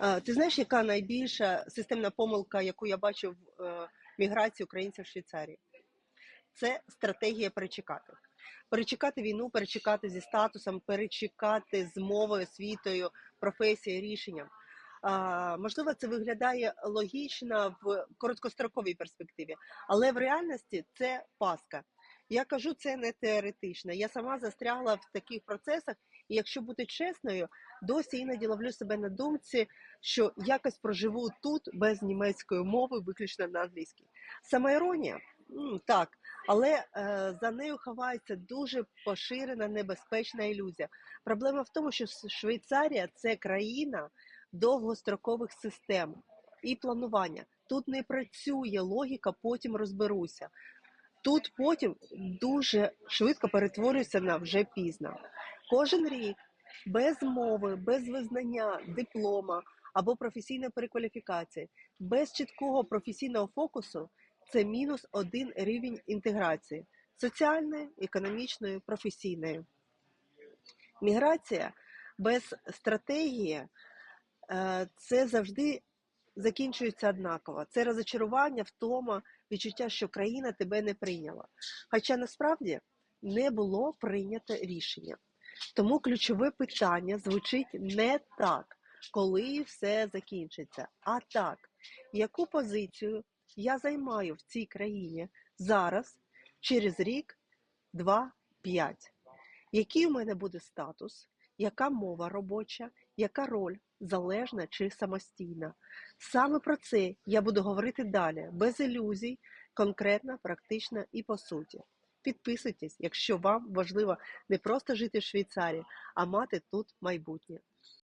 Е, Ти знаєш, яка найбільша системна помилка, яку я бачу в е, міграції українців в Швейцарії? Це стратегія перечекати. Перечекати війну, перечекати зі статусом, перечекати з мовою, освітою, професією, рішенням. А, можливо, це виглядає логічно в короткостроковій перспективі, але в реальності це паска. Я кажу це не теоретично. Я сама застрягла в таких процесах, і якщо бути чесною, досі іноді ловлю себе на думці, що якось проживу тут без німецької мови, виключно на англійській. Сама іронія, так, але е, за нею ховається дуже поширена небезпечна ілюзія. Проблема в тому, що Швейцарія це країна довгострокових систем і планування. Тут не працює логіка, потім розберуся. Тут потім дуже швидко перетворюється на вже пізно. Кожен рік без мови, без визнання диплома або професійної перекваліфікації, без чіткого професійного фокусу це мінус один рівень інтеграції соціальної, економічної, професійної. Міграція без стратегії е, це завжди закінчується однаково. Це розочарування, втома, відчуття, що країна тебе не прийняла. Хоча насправді не було прийнято рішення. Тому ключове питання звучить не так, коли все закінчиться, а так, яку позицію я займаю в цій країні зараз, через рік, два, п'ять. Який у мене буде статус, яка мова робоча, яка роль залежна чи самостійна? Саме про це я буду говорити далі, без ілюзій, конкретно, практично і по суті. Підписуйтесь, якщо вам важливо не просто жити в Швейцарії, а мати тут майбутнє.